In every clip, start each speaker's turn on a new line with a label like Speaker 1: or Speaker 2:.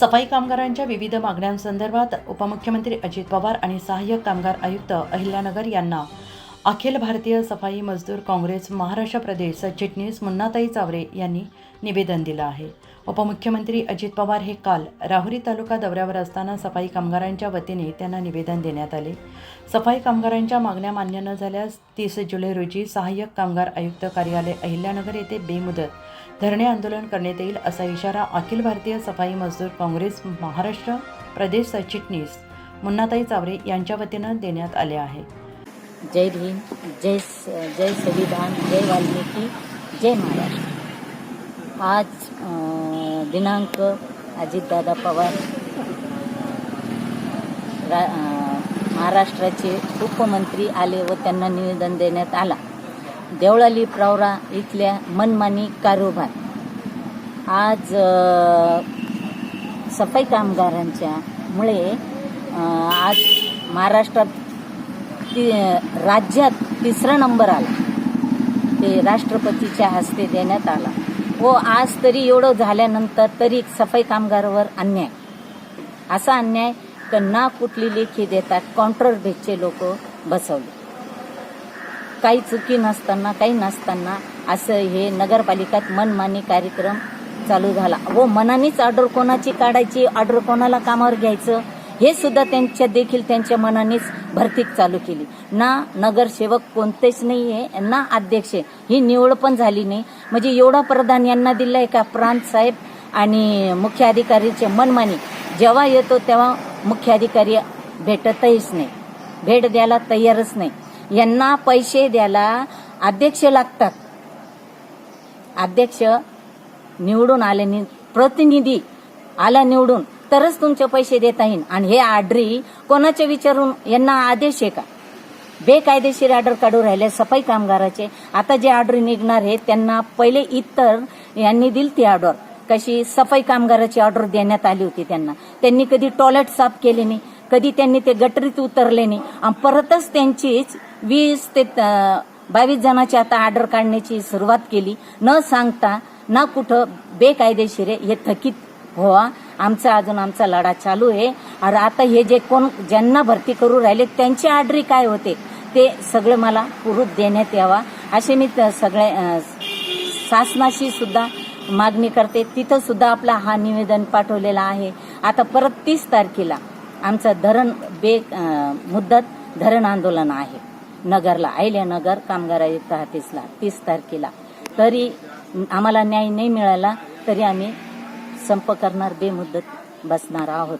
Speaker 1: सफाई कामगारांच्या विविध मागण्यांसंदर्भात उपमुख्यमंत्री अजित पवार आणि सहाय्यक कामगार आयुक्त अहिल्यानगर यांना अखिल भारतीय सफाई मजदूर काँग्रेस महाराष्ट्र प्रदेश सरचिटणीस मुन्नाताई चावरे यांनी निवेदन दिलं आहे. उपमुख्यमंत्री अजित पवार हे काल राहुरी तालुका दौऱ्यावर असताना सफाई कामगारांच्या वतीने त्यांना निवेदन देण्यात आले. सफाई कामगारांच्या मागण्या मान्य न झाल्यास तीस जुलै रोजी सहाय्यक कामगार आयुक्त कार्यालय अहिल्यानगर येथे बेमुदत धरणे आंदोलन करण्यात येईल असा इशारा अखिल भारतीय सफाई मजदूर काँग्रेस महाराष्ट्र प्रदेश सरचिटणीस मुन्नाताई चावरे यांच्या वतीनं देण्यात आले आहे.
Speaker 2: जय भीम जय जय संविधान जय वाल्मिकी जय महाराष्ट्र. आज दिनांक अजितदादा पवार रा महाराष्ट्राचे उपमंत्री आले व त्यांना निवेदन देण्यात आला. देवळाली प्रवरा इथल्या मनमानी कारोबार. आज सफाई कामगारांच्या मुळे आज महाराष्ट्रात ती राज्यात तिसरा नंबर आला. ते राष्ट्रपतीच्या हस्ते देण्यात आला. व आज तरी एवढं झाल्यानंतर तरी सफाई कामगारावर अन्याय. असा अन्याय तर ना कुठली लेखी देतात? कॉन्ट्रॅक्ट लोक बसवले. काही चुकी नसताना काही नसताना असं हे नगरपालिकेत मनमानी कार्यक्रम चालू झाला. व मनानेच ऑर्डर कोणाची काढायची? ऑर्डर कोणाला कामावर घ्यायचं? हे सुद्धा त्यांच्या देखील त्यांच्या मनानेच भरती चालू केली. ना नगरसेवक कोणतेच नाही आहे ना अध्यक्ष. ही निवड पण झाली नाही. म्हणजे एवढा प्रधान यांना दिलाय का? प्रांत साहेब आणि मुख्य अधिकारीचे मनमानी. जेव्हा येतो तेव्हा मुख्य अधिकारी भेटतच नाही. भेट द्यायला तयारच नाही. यांना पैसे द्यायला अध्यक्ष लागतात. अध्यक्ष निवडून आल्याने प्रतिनिधी आला निवडून तरच तुमचे पैसे देता येईल आणि हे आडरी कोणाचे विचारून यांना आदेश आहे का? बेकायदेशीर ऑर्डर काढू राहिले सफाई कामगाराचे. आता जे ऑर्डर निघणार आहे त्यांना पहिले इतर यांनी दिली ती ऑर्डर कशी सफाई कामगाराची ऑर्डर देण्यात आली होती त्यांना. त्यांनी कधी टॉयलेट साफ केले नाही. कधी त्यांनी ते गटरीत उतरले नाही. आणि परतच त्यांचीच वीस ते बावीस जणांची आता ऑर्डर काढण्याची सुरुवात केली. न सांगता ना कुठं बेकायदेशीर आहे हे थकीत व्हावा आमचा अजून आमचा लढा चालू आहे. आणि आता हे जे कोण ज्यांना भरती करू राहिले त्यांची ऑर्डरी काय होते? ते सगळं मला पुरूप देण्यात यावा. असे मी त- सगळे शासनाशी सुद्धा मागणी करते. तिथं सुद्धा आपला हा निवेदन पाठवलेला आहे. आता परत तीस तारखेला आमचं धरण बे मुद्दत धरण आंदोलन आहे. नगरला आयल्यानगर कामगार आयुक्त ऑफिसला तीस तारखेला. तरी आम्हाला न्याय नाही मिळाला तरी आम्ही संप करणार बेमुद्दत बसणार आहोत.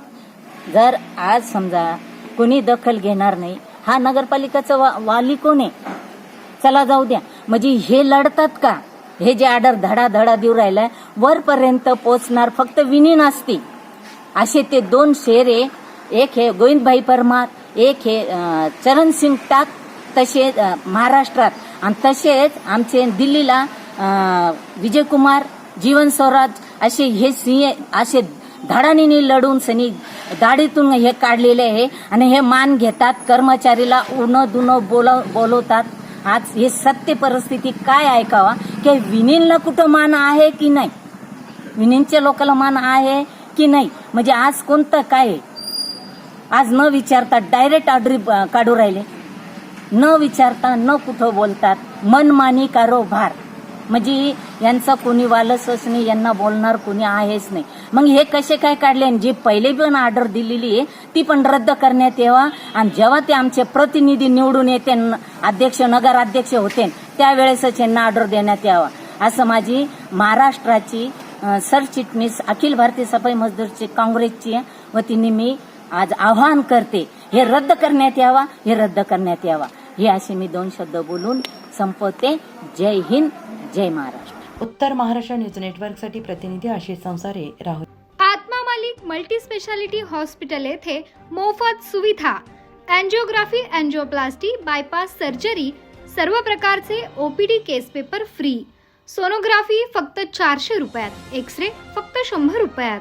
Speaker 2: जर आज समजा कोणी दखल घेणार नाही हा नगरपालिकाचा वा, वाली कोण आहे? चला जाऊ द्या. म्हणजे हे लढतात का? हे जे आडर धडा धडा देऊ राहिलाय वरपर्यंत पोचणार फक्त विनी नासती असे ते दोन शेरे एक हे गोविंदभाई परमार एक हे चरण चरणसिंग टाक तसे महाराष्ट्रात. आणि तसेच आमचे दिल्लीला विजयकुमार जीवन स्वराज असे हे सिंह असे धडानीने लढून सनी दाढीतून हे काढलेले आहे. आणि हे मान घेतात कर्मचारीला उन दुन बोलव बोलवतात. आज हे सत्य परिस्थिती काय ऐकावा? की विनीलला कुठं मान आहे की नाही? विनींच्या लोकांना मान आहे की नाही? म्हणजे आज कोणतं काय आहे? आज न विचारता डायरेक्ट ऑर्डरी काढू राहिले. न विचारता न कुठं बोलतात. मनमानी कारोबार म्हणजे यांचा कोणी वालसच नाही यांना बोलणार कोणी आहेच नाही. मग हे कसे काय काढले? आणि जी पहिले पण ऑर्डर दिलेली आहे ती पण रद्द करण्यात यावा. आणि जेव्हा ते आमचे प्रतिनिधी निवडून येते न- अध्यक्ष नगर अध्यक्ष होते त्यावेळेसच यांना ऑर्डर देण्यात यावा. असं माझी महाराष्ट्राची सरचिटणीस अखिल भारतीय सफाई मजदूरची काँग्रेसची वतीने मी आज आवाहन करते. हे रद्द करण्यात यावा हे रद्द करण्यात यावा. हे असे मी दोन शब्द बोलून संपवते. जय हिंद जय महाराष्ट्र.
Speaker 1: उत्तर महाराष्ट्र न्यूज नेटवर्कसाठी प्रतिनिधी आशिष संसारे राहुल.
Speaker 3: आत्मा मालिक मल्टी स्पेशालिटी हॉस्पिटल येथे मोफत सुविधा. अँजिओग्राफी अँजिओप्लास्टी बायपास सर्जरी सर्व प्रकारचे OPD case paper free. Sonography फक्त चारशे रुपयात एक्स रे फक्त शंभर रुपयात.